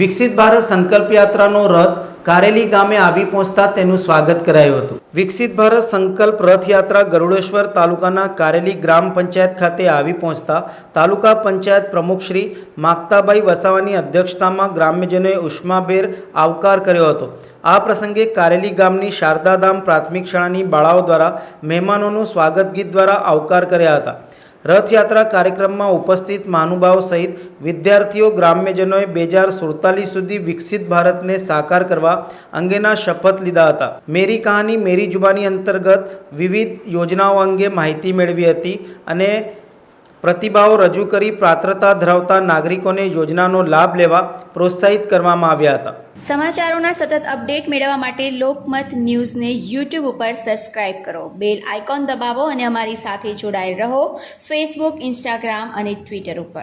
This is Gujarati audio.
વિકસિત ભારત સંકલ્પ યાત્રાનો રથ કારેલી ગામે આવી પહોંચતા તેનું સ્વાગત કરાયું હતું. વિકસિત ભારત સંકલ્પ રથયાત્રા ગરુડેશ્વર તાલુકાના કારેલી ગ્રામ પંચાયત ખાતે આવી પહોંચતા તાલુકા પંચાયત પ્રમુખ શ્રી માગતાભાઈ વસાવાની અધ્યક્ષતામાં ગ્રામ્યજનોએ ઉષ્માભેર આવકાર કર્યો હતો. આ પ્રસંગે કારેલી ગામની શારદાધામ પ્રાથમિક શાળાની બાળાઓ દ્વારા મહેમાનોનું સ્વાગત ગીત દ્વારા આવકાર કર્યા હતા. રથયાત્રા કાર્યક્રમમાં ઉપસ્થિત મહાનુભાવો સહિત વિદ્યાર્થીઓ, ગ્રામ્યજનોએ બે હજાર સુડતાલીસ સુધી વિકસિત ભારતને સાકાર કરવા અંગેના શપથ લીધા હતા. મેરી કહાની મેરી જુબાની અંતર્ગત વિવિધ યોજનાઓ અંગે માહિતી મેળવી હતી અને પ્રતિભાવો રજૂ કરી પાત્રતા ધરાવતા નાગરિકોને યોજનાનો લાભ લેવા પ્રોત્સાહિત કરવામાં આવ્યા હતા. સમાચારોના સતત અપડેટ મેળવવા માટે લોકમત ન્યૂઝને યુટ્યુબ ઉપર સબસ્ક્રાઇબ કરો. બેલ આઇકોન દબાવો અને અમારી સાથે જોડાયેલ રહો. ફેસબુક ઇન્સ્ટાગ્રામ અને ટ્વિટર ઉપર.